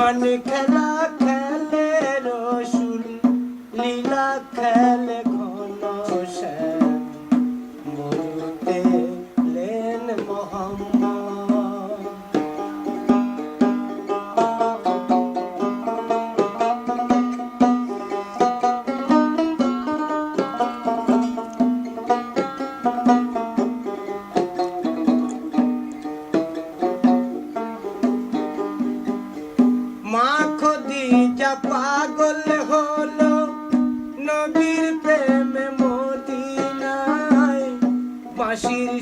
Manikela.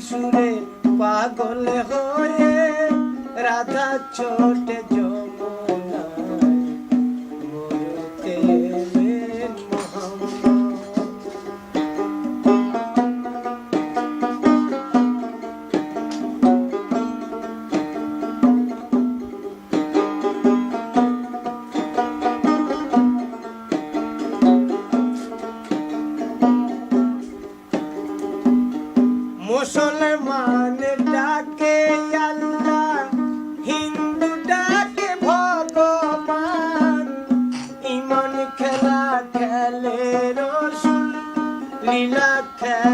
সুরে পাগল হয়ে রাধা ছোটে look at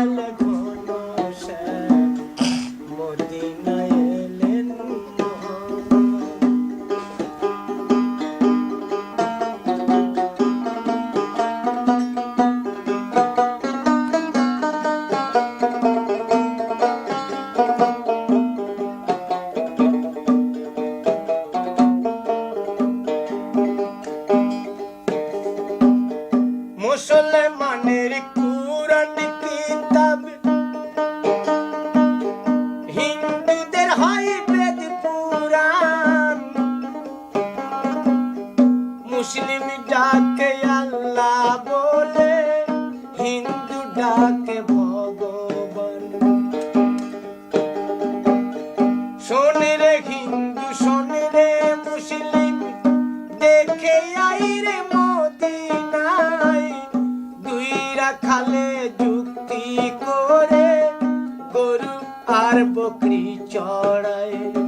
যুক্তি করে গরু আর বকরি চড়ায়।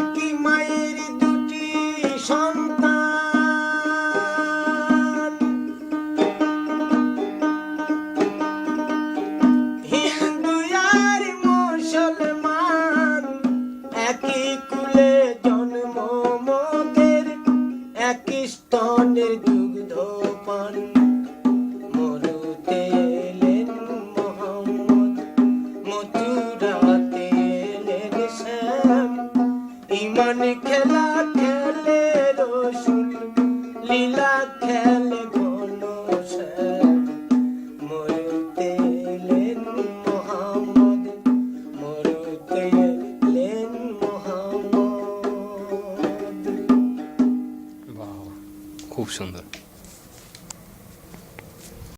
একই মায়ের দুটি সন্তান। হিন্দু আর মুসলমান জন্ম মোদের একই স্তনের দুগ্ধ পান। মরুতে এলেন মোহাম্মদ পান খেলা খেলে রসুন লীলা খেলে কোন মরুতে লেন মোহাম্মদ মরুতে লেন খুব সুন্দর।